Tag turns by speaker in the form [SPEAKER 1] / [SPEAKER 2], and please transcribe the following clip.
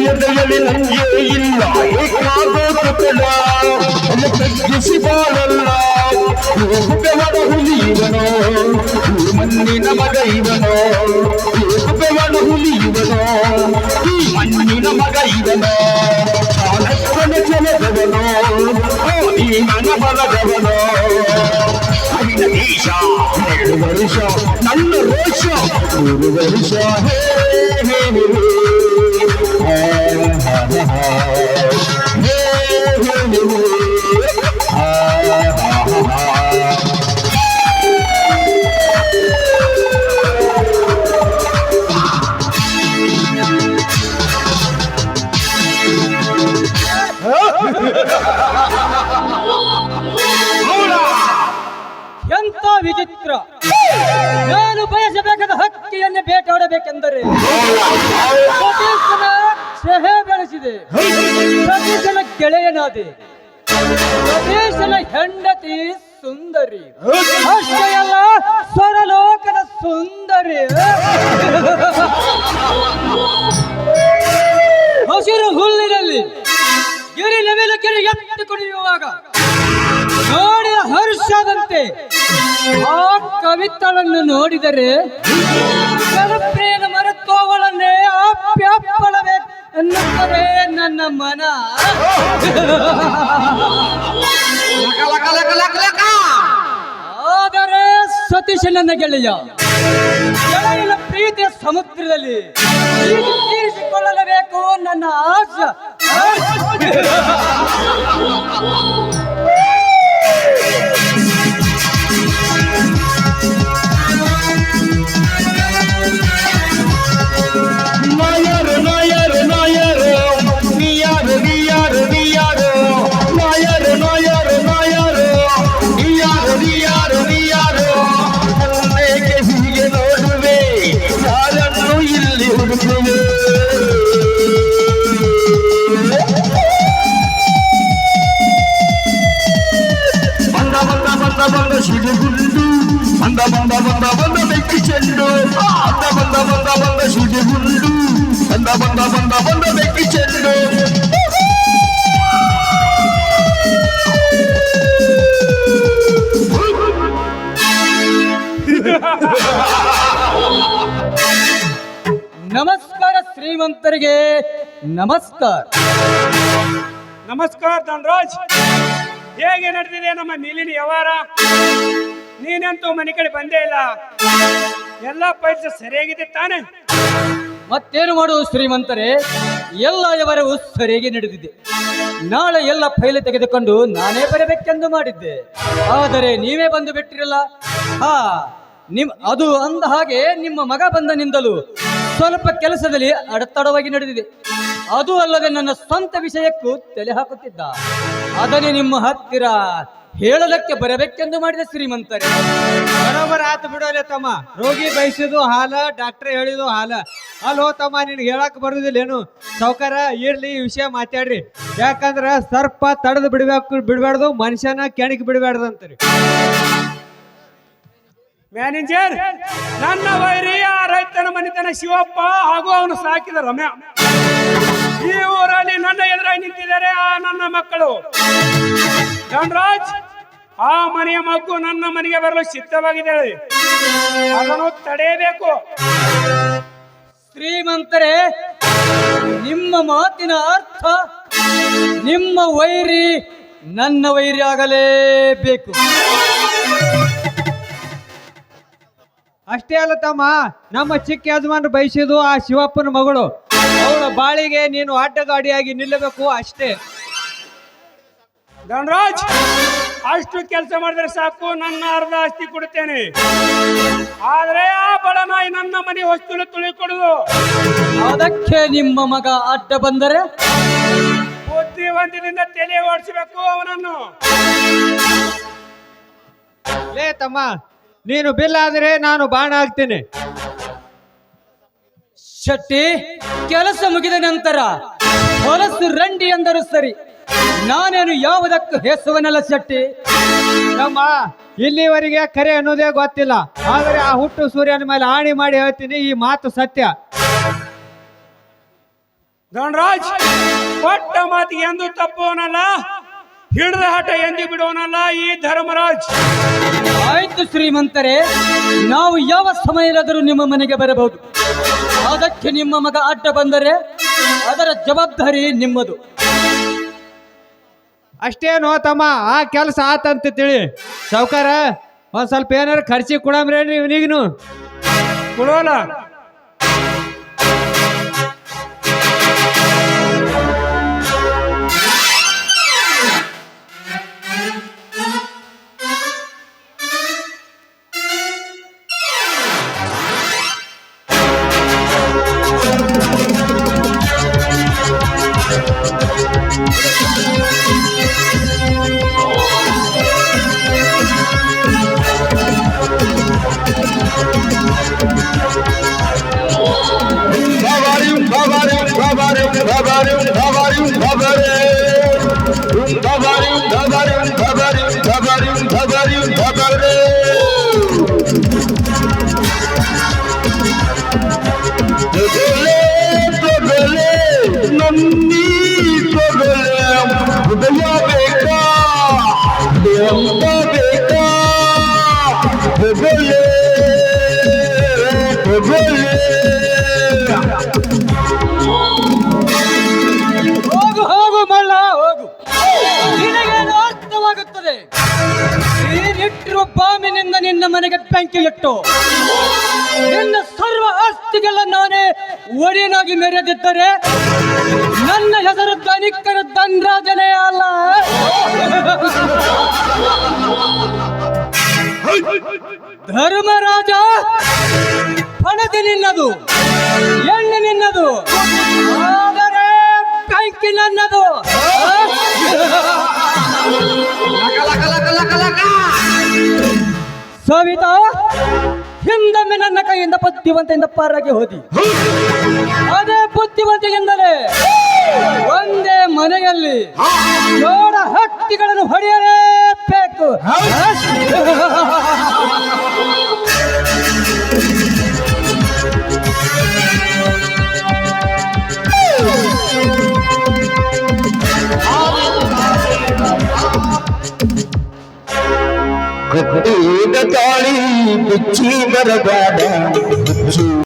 [SPEAKER 1] ಎದೆಯಲ್ಲಿ ನಂಗೆ ಇಲ್ಲ ಏಕಾಗೋತುಕಡ ತಗ್ಗಿಸಿ ಬಾಳಲ್ಲ ಏಕುಬೆವಡ ಹುಲಿ ಇವನೋ ಈ ಮಣ್ಣಿನ ಮಗ ಇವನೋ ಏಕುಬೆವಡ ಹುಲಿ ಇವನೋ ಈ ಮಣ್ಣಿನ ಮಗ ಇವನೋ ಕಾಲಕ್ಕನ ಕೆಲದವನೋ ಈ ನನ್ನ ಬಲದವನೋ ಅವಿನ ದೇಶ ಎರಡು ವರ್ಷ ನನ್ನ ರೋಷ ಮೂರು ವರ್ಷ ಹೇ ಹೇ
[SPEAKER 2] ಎಂತ ವಿಚಿತ್ರ? ನಾನು ಬಯಸಬೇಕಾದ ಹಕ್ಕಿಯನ್ನು ಬೇಟಾಡಬೇಕೆಂದರೆ ಸತೀಶನ ಸೆಹೆ ಬೆಳೆಸಿದೆ. ಸತೀಶನ ಗೆಳೆಯನಾದೆ. ಸತೀಶನ ಹೆಂಡತಿ ಸುಂದರಿ. ಅಷ್ಟೇ ಅಲ್ಲ ಸ್ವರಲೋಕದ ಸುಂದರಿ. ಹಸಿರು ಹುಲ್ಲಿನಲ್ಲಿ ಗಿರಿ ನವಿಲು ಕೆರೆ ಎತ್ತು ಕುಡಿಯುವಾಗ ನೋಡಿದ ಹರ್ಷದಂತೆ ಆ ಕವಿತಳನ್ನು ನೋಡಿದರೆ ಜನಪ್ರಿಯನ ಮರೆತೋವಳನ್ನೇ ಆಪ್ಯಾಪ್ಪಳವೆ ಎನ್ನುತ್ತದೆ ನನ್ನ ಮನ. ಆದರೆ ಸತೀಶ ನನ್ನ ಗೆಳೆಯ ಗೆಳೆಯನ ಪ್ರೀತಿಯ ಸಮುದ್ರದಲ್ಲಿ ತೀರಿಸಿಕೊಳ್ಳಲೇಬೇಕು ನನ್ನ ಆಸೆ.
[SPEAKER 1] ಬಂದ ಬಂದ ಬಂದ ಬಂದ ಸಿಡಿಗುಂಡು ಬಂದ ಬಂದ ಬಂದ ಬಂದ ಬೆಕ್ಕಿ ಚೆಂಡು
[SPEAKER 2] ನಮಸ್ಕಾರ ಶ್ರೀಮಂತರಿಗೆ ನಮಸ್ಕಾರ.
[SPEAKER 3] ನಮಸ್ಕಾರ ಧನರಾಜ್. ಹೇಗೆ ನಡೆದಿದೆ ನಮ್ಮ ನೀಲಿನ ವ್ಯವಹಾರ? ನೀನಂತೂ ಮನೆ ಕಡೆ ಬಂದೇ ಇಲ್ಲ. ಎಲ್ಲ ಪೈಸೆ ಸರಿಯಾಗಿದೆ ತಾನೆ.
[SPEAKER 2] ಮತ್ತೇನು ಮಾಡುವುದು ಶ್ರೀಮಂತರೇ? ಎಲ್ಲ ವ್ಯವಹಾರವು ಸರಿಯಾಗಿ ನಡೆದಿದೆ. ನಾಳೆ ಎಲ್ಲ ಫೈಲ್ ತೆಗೆದುಕೊಂಡು ನಾನೇ ಬರಬೇಕೆಂದು ಮಾಡಿದ್ದೆ. ಆದರೆ ನೀವೇ ಬಂದು ಬಿಟ್ಟಿರಲ್ಲ? ಹಾ, ನಿಮ್, ಅದು ಅಂದ ಹಾಗೆ ನಿಮ್ಮ ಮಗ ಬಂದನಿಂದಲೂ ಸ್ವಲ್ಪ ಕೆಲಸದಲ್ಲಿ ಅಡತಡವಾಗಿ ನಡೆದಿದೆ. ಅದು ಅಲ್ಲದೆ ನನ್ನ ಸ್ವಂತ ವಿಷಯಕ್ಕೂ ತಲೆ ಹಾಕುತ್ತಿದ್ದ. ಅದನ್ನೇ ನಿಮ್ಮ ಹತ್ತಿರ ಹೇಳೋದಕ್ಕೆ ಬರಬೇಕೆಂದು ಮಾಡಿದ ಶ್ರೀಮಂತರೇ.
[SPEAKER 4] ಬರೋಬರ್ ಆತು ಬಿಡೋಲೆ ತಮ್ಮ. ರೋಗಿ ಬಯಸಿದು ಹಾಲ, ಡಾಕ್ಟರ್ ಹೇಳಿದು ಹಾಲ. ಅಲ್ಲೋ ತಮ್ಮ, ನಿನ್ಗೆ ಹೇಳಕ್ ಬರುದಿಲ್ಲ ಏನು? ಸೌಕರ, ಇರ್ಲಿ, ಈ ವಿಷಯ ಮಾತಾಡ್ರಿ. ಯಾಕಂದ್ರ ಸರ್ಪ ತಡೆದು ಬಿಡ್ಬೇಕು, ಬಿಡಬಾರ್ದು, ಮನುಷ್ಯನ ಕೆಣಕ್ ಬಿಡ್ಬಾರ್ದು ಅಂತರಿ.
[SPEAKER 3] ಮ್ಯಾನೇಜರ್, ನನ್ನ ವೈರಿ ಆ ರೈತನ ಮನೆತನ ಶಿವಪ್ಪ ಹಾಗೂ ಅವನು ಸಾಕಿದ ರಮ್ಯ. ಈ ಊರಲ್ಲಿ ನನ್ನ ಎದುರಾಗಿ ನಿಂತಿದ್ದಾರೆ ಆ ನನ್ನ ಮಕ್ಕಳು. ಧನರಾಜ್, ಆ ಮನೆಯ ಮಗು ನನ್ನ ಮನೆಗೆ ಬರಲು ಸಿದ್ಧವಾಗಿದ್ದಾಳೆ. ಅದನ್ನು ತಡೆಯಬೇಕು.
[SPEAKER 2] ಶ್ರೀಮಂತರೇ, ನಿಮ್ಮ ಮಾತಿನ ಅರ್ಥ, ನಿಮ್ಮ ವೈರಿ ನನ್ನ ವೈರಿ ಆಗಲೇಬೇಕು.
[SPEAKER 4] ಅಷ್ಟೇ ಅಲ್ಲ ತಮ್ಮ, ನಮ್ಮ ಚಿಕ್ಕ ಯಜಮಾನ್ರು ಬಯಸಿದು ಆ ಶಿವಪ್ಪನ ಮಗಳು. ಅವಳ ಬಾಳಿಗೆ ನೀನು ಆಟಗಾಡಿಯಾಗಿ ನಿಲ್ಲಬೇಕು ಅಷ್ಟೇ.
[SPEAKER 3] ಧನರಾಜ್ ಅಷ್ಟು ಕೆಲಸ ಮಾಡಿದ್ರೆ ಸಾಕು ನನ್ನ ಅರ್ಧ ಆಸ್ತಿ ಕೊಡುತ್ತೇನೆ. ಆದ್ರೆ ಆ ಬಡನಾಯಿ ನನ್ನ ಮನೆ ವಸ್ತುಲು ತುಳಿಕೊಡುದು.
[SPEAKER 2] ಅದಕ್ಕೆ ನಿಮ್ಮ ಮಗ ಅಡ್ಡ ಬಂದರೆ?
[SPEAKER 3] ಬುದ್ಧಿವಂತನಿಂದ ತಲೆ ಓಡಿಸಬೇಕು ಅವನನ್ನು.
[SPEAKER 4] ಲೇ ತಮ್ಮ ನೀನು ಬಿಲ್ ಆದ್ರೆ ನಾನು ಬಾಣ ಆಗ್ತೇನೆ
[SPEAKER 2] ಶೆಟ್ಟಿ ಕೆಲಸ ಮುಗಿದ ನಂತರ ಹೊಲಸು ರಂಡಿ ಎಂದರು ಸರಿ. ನಾನೇನು ಯಾವುದಕ್ಕೂ ಹೆಸುವನಲ್ಲ ಶೆಟ್ಟಿ.
[SPEAKER 4] ನಮ್ಮ ಇಲ್ಲಿವರೆಗೆ ಕರೆ ಅನ್ನೋದೇ ಗೊತ್ತಿಲ್ಲ. ಆದರೆ ಆ ಹುಟ್ಟು ಸೂರ್ಯನ ಮೇಲೆ ಆಣಿ ಮಾಡಿ ಹೇಳ್ತೀನಿ ಈ ಮಾತು ಸತ್ಯ.
[SPEAKER 3] ಧನರಾಜ್, ಕೊಟ್ಟ ಮಾತಿಗೆ ಎಂದು ತಪ್ಪುವನಲ್ಲ. ಹಿಡಿದ ಹಠ ಎಂದು ಬಿಡುವನಲ್ಲ ಈ ಧರ್ಮರಾಜ್.
[SPEAKER 2] ಆಯ್ತು ಶ್ರೀಮಂತರೇ ನಾವು ಯಾವ ಸಮಯದಾದರೂ ನಿಮ್ಮ ಮನೆಗೆ ಬರಬಹುದು. ಅದಕ್ಕೆ ನಿಮ್ಮ ಮಗ ಅಡ್ಡ ಬಂದರೆ ಅದರ ಜವಾಬ್ದಾರಿ ನಿಮ್ಮದು.
[SPEAKER 4] ಅಷ್ಟೇನೋ ತಮ್ಮ ಆ ಕೆಲಸ ಆತಂತ ತಿಳಿ ಸೌಕಾರ ಒಂದ್ ಸ್ವಲ್ಪ ಏನಾರು ಖರ್ಚಿ ಕೊಡಮ್ರೇನ್ರಿ ಇವನಿಗೂ
[SPEAKER 3] ಕೊಡೋಲ್ಲ.
[SPEAKER 1] ತೊಗಲೆ, ಹೃದಯ ಬೇಕಾ ದೇವ ಬೇಕಾ ತೊಗಲೆ, ತೊಗಲೆ.
[SPEAKER 2] ಹೋಗು ಹೋಗು ಮಲ್ಲ ಹೋಗು ನಿನಗೇನು ಅರ್ಥವಾಗುತ್ತದೆ ನೀನಿಟ್ಟಿರುವ ಬಾಮಿನಿಂದ ನಿನ್ನ ಮನೆಗೆ ಬೆಂಕಿ ಇಟ್ಟು ನಿನ್ನ ಸರ್ವ ಆಸ್ತಿಗಳ ನಾನೇ ಒಡೆಯನಾಗಿ ಮೆರೆದಿದ್ದರೆ ನನ್ನ ಹೆಸರು ಧನಿಕರ ಧನರಾಜನೇ ಅಲ್ಲ. ಧರ್ಮರಾಜ, ಹಣದಿ ನಿನ್ನದು, ಎಣ್ಣೆ ನಿನ್ನದು, ಆದರೆ ಕೈಕಿ ನನ್ನದು. ಸವಿತಾ ಹಿಂದೊಮ್ಮೆ ನನ್ನ ಕೈಯಿಂದ ಬುದ್ಧಿವಂತೆಯಿಂದ ಪಾರಾಗಿ ಹೋದಿ. ಅದೇ ಬುದ್ಧಿವಂತಿಗೆಂದರೆ ಒಂದೇ ಮನೆಯಲ್ಲಿ ಜೋಡ ಹಟ್ಟಿಗಳನ್ನು ಹೊಡೆಯಲೇಬೇಕು.
[SPEAKER 1] ಕಟ್ಟಿದ ತಾಳಿ ಬಿಚ್ಚಿ ಬರಬೇಡ